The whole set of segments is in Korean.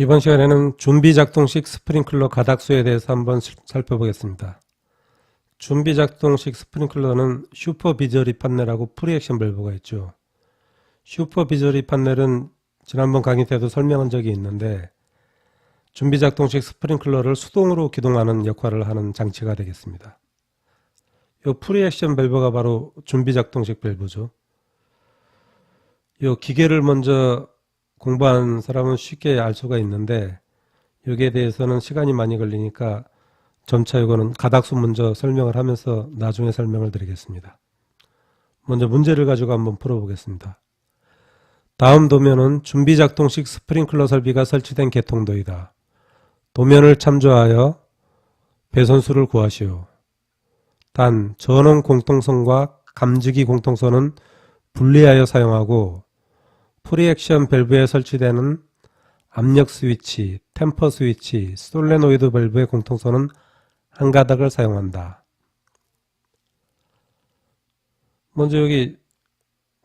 이번 시간에는 준비 작동식 스프링클러 가닥수에 대해서 한번 실- 살펴보겠습니다. 준비 작동식 스프링클러는 슈퍼 비저리 판넬하고 프리액션 밸브가 있죠. 슈퍼 비저리 판넬은 지난번 강의 때도 설명한 적이 있는데 준비 작동식 스프링클러를 수동으로 기동하는 역할을 하는 장치가 되겠습니다. 이 프리액션 밸브가 바로 준비 작동식 밸브죠. 이 기계를 먼저 공부한 사람은 쉽게 알 수가 있는데 여기에 대해서는 시간이 많이 걸리니까 점차 이거는 가닥수 먼저 설명을 하면서 나중에 설명을 드리겠습니다. 먼저 문제를 가지고 한번 풀어보겠습니다. 다음 도면은 준비 작동식 스프링클러 설비가 설치된 개통도이다. 도면을 참조하여 배선수를 구하시오. 단 전원 공통선과 감지기 공통선은 분리하여 사용하고 프리액션 밸브에 설치되는 압력 스위치, 템퍼 스위치, 솔레노이드 밸브의 공통선은 한 가닥을 사용한다. 먼저 여기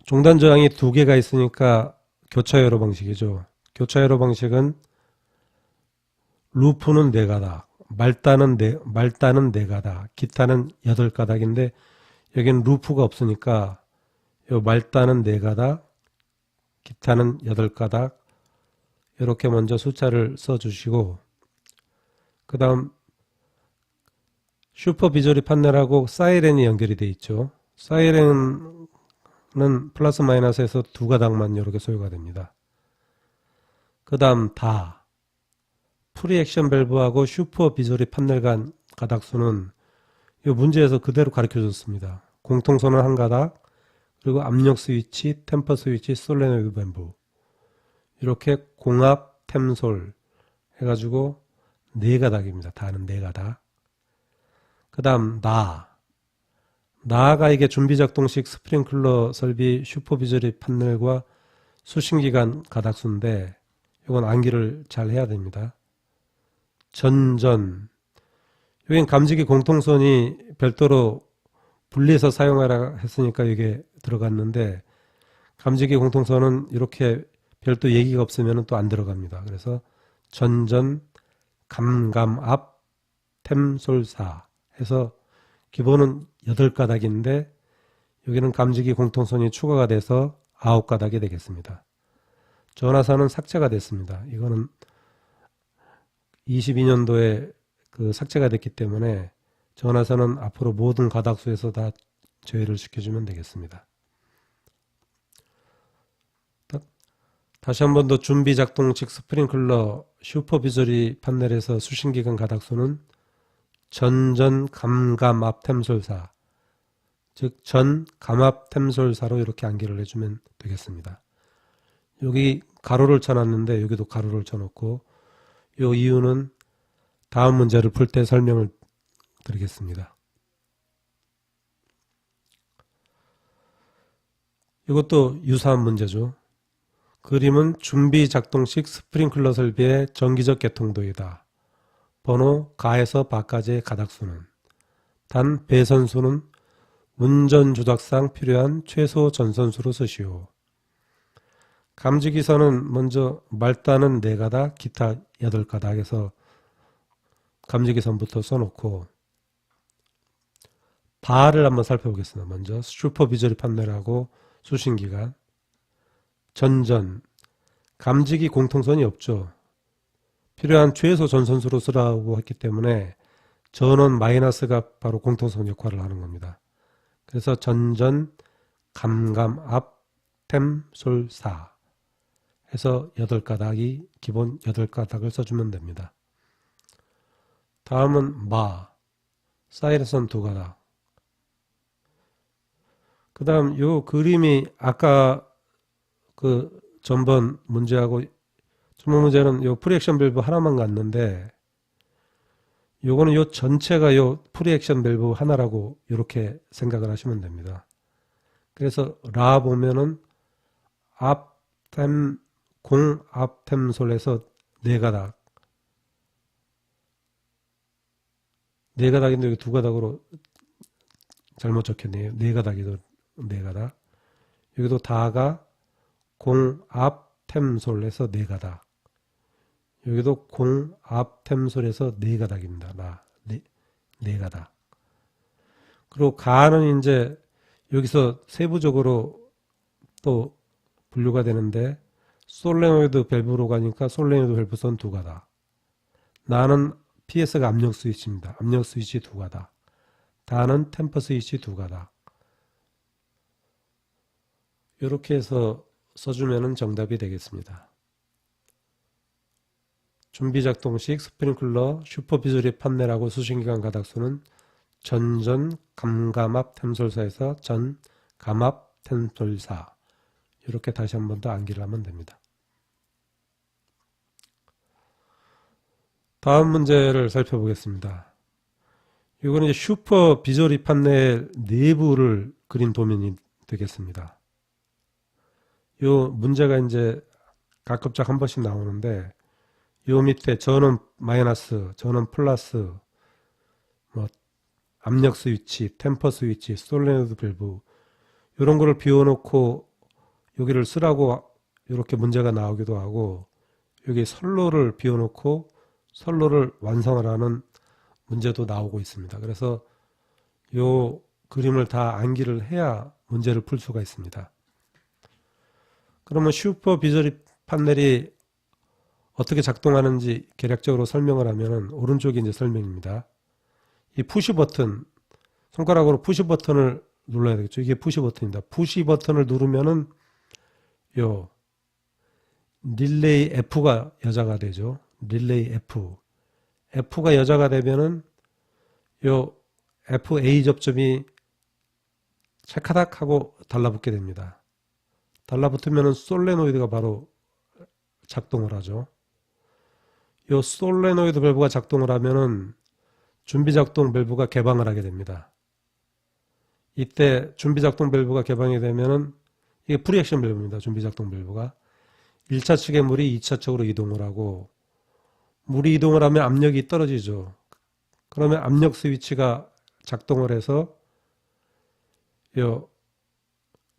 종단 저항이 두 개가 있으니까 교차회로 방식이죠. 교차회로 방식은 루프는 네 가닥, 말단은 네, 말단은 네 가닥, 기타는 여덟 가닥인데 여기는 루프가 없으니까 요 말단은 네 가닥, 기타는 8가닥 이렇게 먼저 숫자를 써주시고 그 다음 슈퍼 비저리 판넬하고 사이렌이 연결이 돼 있죠. 사이렌은 플러스 마이너스에서 두 가닥만 이렇게 소요가 됩니다. 그 다음 다 프리액션 밸브하고 슈퍼 비저리 판넬 간 가닥수는 이 문제에서 그대로 가르쳐 줬습니다. 공통선은 한 가닥, 그리고 압력 스위치, 템퍼 스위치, 솔레노이드 밴부 이렇게 공합 템솔 해가지고 네 가닥입니다. 다는 네 가닥. 그 다음 나 나가 이게 준비작동식 스프링클러 설비 슈퍼비저리 판넬과 수신기간 가닥수인데 이건 암기를 잘 해야 됩니다. 전전 여긴 감지기 공통선이 별도로 분리해서 사용하라 했으니까 이게 들어갔는데 감지기 공통선은 이렇게 별도 얘기가 없으면 또 안 들어갑니다. 그래서 전전 감감압 템솔사 해서 기본은 8가닥인데 여기는 감지기 공통선이 추가가 돼서 9가닥이 되겠습니다. 전화사는 삭제가 됐습니다. 이거는 22년도에 그 삭제가 됐기 때문에 전화사는 앞으로 모든 가닥수에서 다 제외를 시켜주면 되겠습니다. 다시 한 번 더 준비 작동식 스프링클러 슈퍼비저리 판넬에서 수신기간 가닥수는 전전 감감 앞템솔사 즉 전 감압 템솔사로 이렇게 암기를 해주면 되겠습니다. 여기 가로를 쳐놨는데 여기도 가로를 쳐놓고 이 이유는 다음 문제를 풀 때 설명을 드리겠습니다. 이것도 유사한 문제죠. 그림은 준비 작동식 스프링클러 설비의 정기적 개통도이다. 번호 가에서 바까지의 가닥수는 단 배선수는 운전 조작상 필요한 최소 전선수로 쓰시오. 감지기선은 먼저 말단은 4가닥, 기타 8가닥에서 감지기선부터 써놓고 바를 한번 살펴보겠습니다. 먼저 슈퍼비저리 판넬하고 수신기간 전전 감지기 공통선이 없죠. 필요한 최소 전선수로 쓰라고 했기 때문에 전원 마이너스가 바로 공통선 역할을 하는 겁니다. 그래서 전전 감감 앞 템솔사 해서 8가닥이 기본 8가닥을 써주면 됩니다. 다음은 마 사이렌선 두 가닥 그 다음 요 그림이 아까 그 전번 문제하고 전번 문제는 요 프리액션 밸브 하나만 갔는데 요거는 요 전체가 요 프리액션 밸브 하나라고 이렇게 생각을 하시면 됩니다. 그래서 라 보면은 앞템 공 앞템솔에서 네 가닥 네 가닥인데 여기 두 가닥으로 잘못 적혔네요. 네 가닥이도 네 가닥. 여기도 다가 공, 앞, 템솔에서 네 가닥. 여기도 공, 앞, 템솔에서 네 가닥입니다. 나, 네, 네 가닥. 그리고 가는 이제 여기서 세부적으로 또 분류가 되는데 솔레노이드 밸브로 가니까 솔레노이드 밸브선 두 가닥. 나는 PS가 압력 스위치입니다. 압력 스위치 두 가닥. 다는 템퍼 스위치 두 가닥. 이렇게 해서 써주면 정답이 되겠습니다. 준비작동식 스프링클러 슈퍼비저리 판넬하고 수신기관 가닥수는 전전 감감압 템솔사에서 전 감압 템솔사 이렇게 다시 한 번 더 암기를 하면 됩니다. 다음 문제를 살펴보겠습니다. 이거는 슈퍼 비저리 판넬 내부를 그린 도면이 되겠습니다. 이 문제가 이제 가급적 한 번씩 나오는데 요 밑에 저는 마이너스, 저는 플러스, 뭐 압력 스위치, 템퍼 스위치, 솔레노드 밸브 이런 거를 비워놓고 여기를 쓰라고 이렇게 문제가 나오기도 하고 여기 선로를 비워놓고 선로를 완성을 하는 문제도 나오고 있습니다. 그래서 요 그림을 다 암기를 해야 문제를 풀 수가 있습니다. 그러면 슈퍼 비저리 판넬이 어떻게 작동하는지 개략적으로 설명을 하면은 오른쪽이 이제 설명입니다. 이 푸시 버튼 손가락으로 푸시 버튼을 눌러야 되겠죠. 이게 푸시 버튼입니다. 푸시 버튼을 누르면은 요 릴레이 F가 여자가 되죠. 릴레이 F. F가 여자가 되면은 요 FA 접점이 찰카닥 하고 달라붙게 됩니다. 달라붙으면은 솔레노이드가 바로 작동을 하죠. 요 솔레노이드 밸브가 작동을 하면은 준비 작동 밸브가 개방을 하게 됩니다. 이때 준비 작동 밸브가 개방이 되면은 이게 프리액션 밸브입니다. 준비 작동 밸브가 1차 측의 물이 2차 측으로 이동을 하고 물이 이동을 하면 압력이 떨어지죠. 그러면 압력 스위치가 작동을 해서 요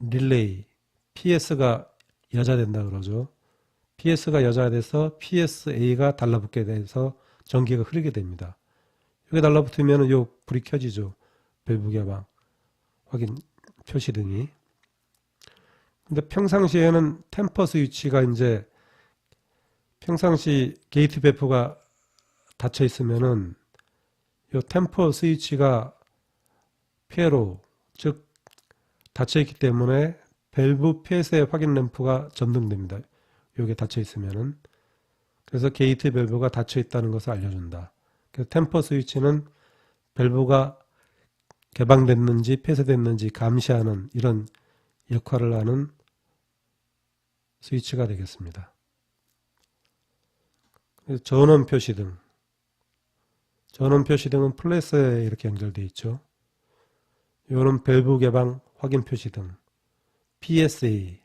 릴레이 PS가 여자 된다 그러죠. PS가 여자돼서 PSA가 달라붙게 돼서 전기가 흐르게 됩니다. 여기 달라붙으면 요 불이 켜지죠. 밸브 개방 확인 표시 등이. 근데 평상시에는 템퍼 스위치가 이제 평상시 게이트 배프가 닫혀 있으면은 요 템퍼 스위치가 폐로 즉 닫혀 있기 때문에 밸브 폐쇄 확인 램프가 점등됩니다. 요게 닫혀 있으면은 그래서 게이트 밸브가 닫혀 있다는 것을 알려준다. 그래서 템퍼 스위치는 밸브가 개방됐는지 폐쇄됐는지 감시하는 이런 역할을 하는 스위치가 되겠습니다. 전원 표시등 전원 표시등은 플래스에 이렇게 연결되어 있죠. 이거는 밸브 개방 확인 표시등 PSA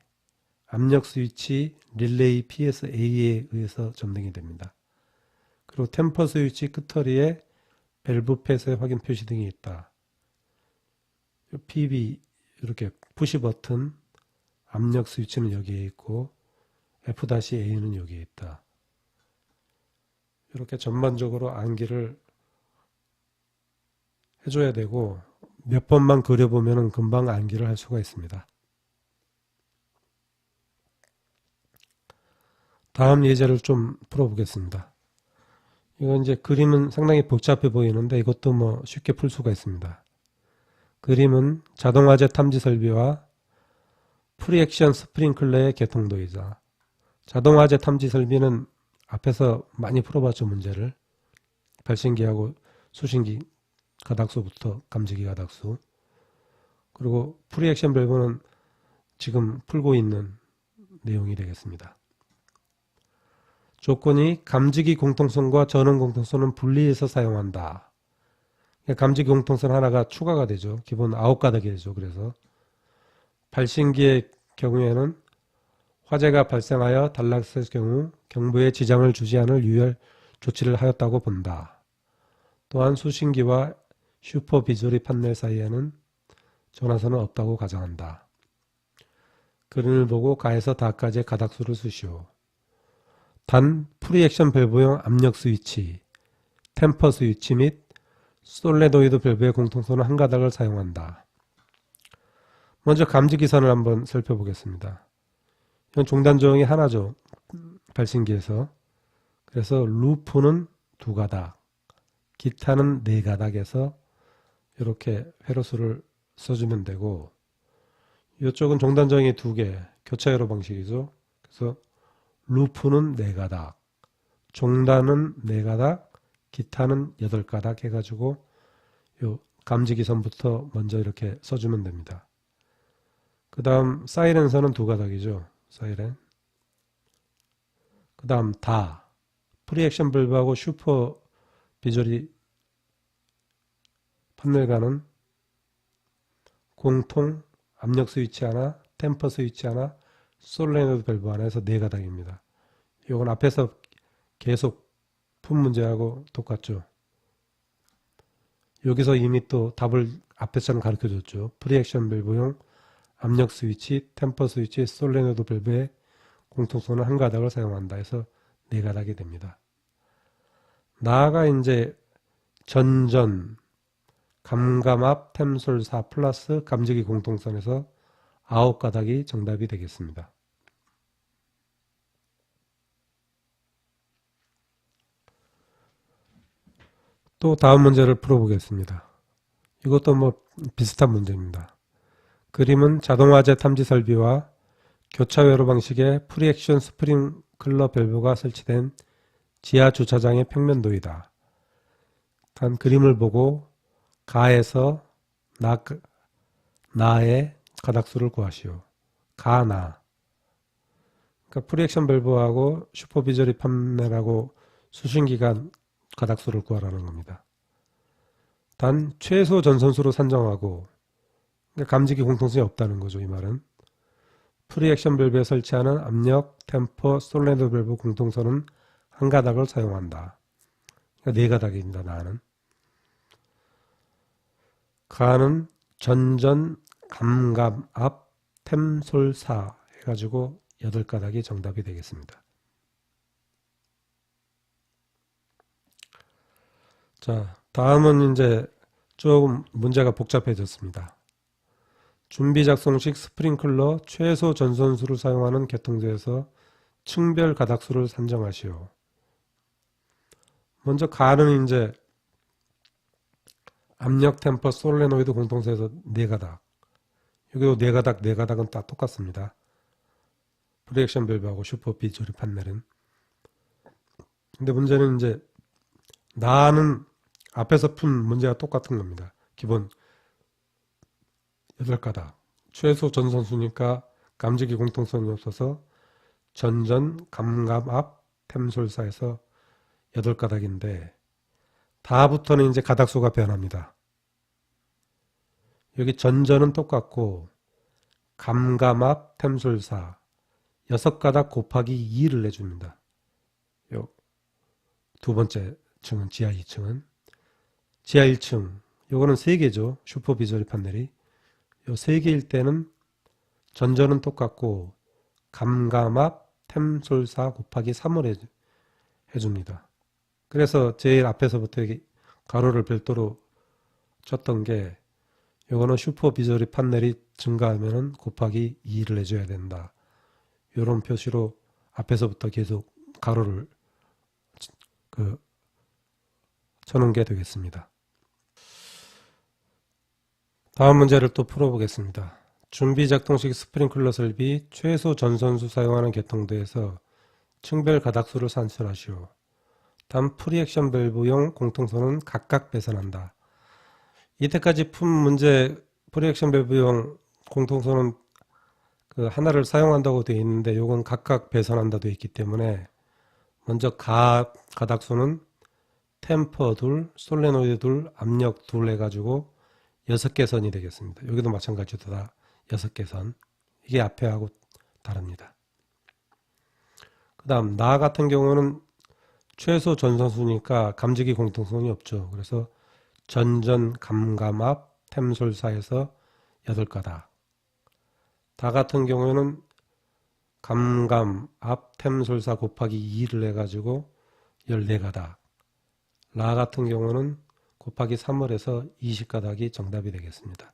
압력 스위치 릴레이 PSA에 의해서 점등이 됩니다. 그리고 템퍼 스위치 끝터리에 밸브 폐쇄 확인 표시 등이 있다. PB 이렇게 푸시 버튼 압력 스위치는 여기에 있고 F-A는 여기에 있다. 이렇게 전반적으로 암기를 해줘야 되고 몇 번만 그려보면 금방 암기를 할 수가 있습니다. 다음 예제를 좀 풀어보겠습니다. 이건 이제 그림은 상당히 복잡해 보이는데 이것도 뭐 쉽게 풀 수가 있습니다. 그림은 자동화재 탐지 설비와 프리액션 스프링클러의 개통도이자 자동화재 탐지 설비는 앞에서 많이 풀어봤죠 문제를 발신기하고 수신기 가닥수부터 감지기 가닥수 그리고 프리액션 밸브는 지금 풀고 있는 내용이 되겠습니다. 조건이 감지기 공통성과 전원 공통성은 분리해서 사용한다. 그러니까 감지기 공통성 하나가 추가가 되죠. 기본 아홉 가닥이 되죠. 그래서 발신기의 경우에는 화재가 발생하여 단락될 경우 경부에 지장을 주지 않을 유혈 조치를 하였다고 본다. 또한 수신기와 슈퍼비저리 판넬 사이에는 전화선은 없다고 가정한다. 그림을 보고 가에서 다까지의 가닥수를 쓰시오. 단 프리액션 밸브용 압력 스위치, 템퍼 스위치 및 솔레노이드 밸브의 공통선은 한 가닥을 사용한다. 먼저 감지 기선을 한번 살펴보겠습니다. 이건 종단 조형이 하나죠. 발신기에서. 그래서 루프는 두 가닥, 기타는 네 가닥에서 이렇게 회로수를 써주면 되고 이쪽은 종단 조형이 두 개, 교차 회로 방식이죠. 그래서 루프는 네 가닥, 종단은 네 가닥, 기타는 여덟 가닥 해가지고 요 감지기선부터 먼저 이렇게 써주면 됩니다. 그 다음 사이렌서는 두 가닥이죠. 사이렌. 그 다음 다 프리액션 불브하고 슈퍼 비저리 판넬과는 공통 압력 스위치 하나, 템퍼 스위치 하나, 솔레노드 밸브 하나에서 네 가닥입니다. 이건 앞에서 계속 푼 문제하고 똑같죠. 여기서 이미 또 답을 앞에서는 가르쳐 줬죠. 프리액션 밸브용 압력 스위치, 템퍼 스위치, 솔레노드 밸브의 공통선은 한 가닥을 사용한다 해서 네 가닥이 됩니다. 나아가 이제 전전, 감감압, 템솔사 플러스 감지기 공통선에서 아홉 가닥이 정답이 되겠습니다. 또 다음 문제를 풀어보겠습니다. 이것도 뭐 비슷한 문제입니다. 그림은 자동화재 탐지 설비와 교차 회로 방식의 프리액션 스프링클러 밸브가 설치된 지하 주차장의 평면도이다. 단 그림을 보고 가에서 나, 나의 가닥수를 구하시오. 가, 나. 그러니까 프리액션 밸브하고 슈퍼비저리 판넬하고 수신기간 가닥수를 구하라는 겁니다. 단 최소 전선수로 산정하고 그러니까 감지기 공통성이 없다는 거죠. 이 말은. 프리액션 밸브에 설치하는 압력, 템퍼, 솔레드 밸브 공통선은 한 가닥을 사용한다. 그러니까 네 가닥입니다. 나는. 가는 전전, 감감, 앞, 템솔사 해가지고 여덟 가닥이 정답이 되겠습니다. 자, 다음은 이제 조금 문제가 복잡해졌습니다. 준비 작성식 스프링클러 최소 전선수를 사용하는 개통제에서 층별 가닥수를 산정하시오. 먼저 가는 이제 압력 템퍼 솔레노이드 공통세에서 네 가닥. 여기도 네 가닥, 네 가닥은 다 똑같습니다. 프리액션 밸브하고 슈퍼 비조리 판넬은. 근데 문제는 이제 나는 앞에서 푼 문제가 똑같은 겁니다. 기본 8가닥. 최소 전선수니까 감지기 공통성이 없어서 전전, 감감, 앞, 템솔사에서 8가닥인데 다부터는 이제 가닥수가 변합니다. 여기 전전은 똑같고 감감, 앞, 템솔사 6가닥 곱하기 2를 내줍니다. 요 두 번째 층은 지하 2층은 지하 1층 요거는 3개죠. 슈퍼 비저리 판넬이 요 3개일 때는 전전은 똑같고 감감압 템솔사 곱하기 3을 해줍니다. 그래서 제일 앞에서부터 여기 가로를 별도로 쳤던 게 요거는 슈퍼비저리 판넬이 증가하면 곱하기 2를 해줘야 된다. 요런 표시로 앞에서부터 계속 가로를 그 쳐놓은 게 되겠습니다. 다음 문제를 또 풀어보겠습니다. 준비 작동식 스프링클러 설비 최소 전선수 사용하는 개통대에서 층별 가닥수를 산출하시오. 단 프리액션 밸브용 공통선은 각각 배선한다. 이때까지 푼 문제 프리액션 밸브용 공통선은 그 하나를 사용한다고 되어 있는데 이건 각각 배선한다 되어 있기 때문에 먼저 가, 가닥수는 템퍼 둘, 솔레노이드 둘, 압력 둘 해가지고 여섯 개 선이 되겠습니다. 여기도 마찬가지로 다 여섯 개 선. 이게 앞에 하고 다릅니다. 그 다음 나 같은 경우는 최소 전선수니까 감지기 공통성이 없죠. 그래서 전전 감감압 템솔사에서 8가닥 다 같은 경우에는 감감, 앞 템솔사 곱하기 2를 해가지고 14가닥. 라 같은 경우는 곱하기 3을 해서 20가닥이 정답이 되겠습니다.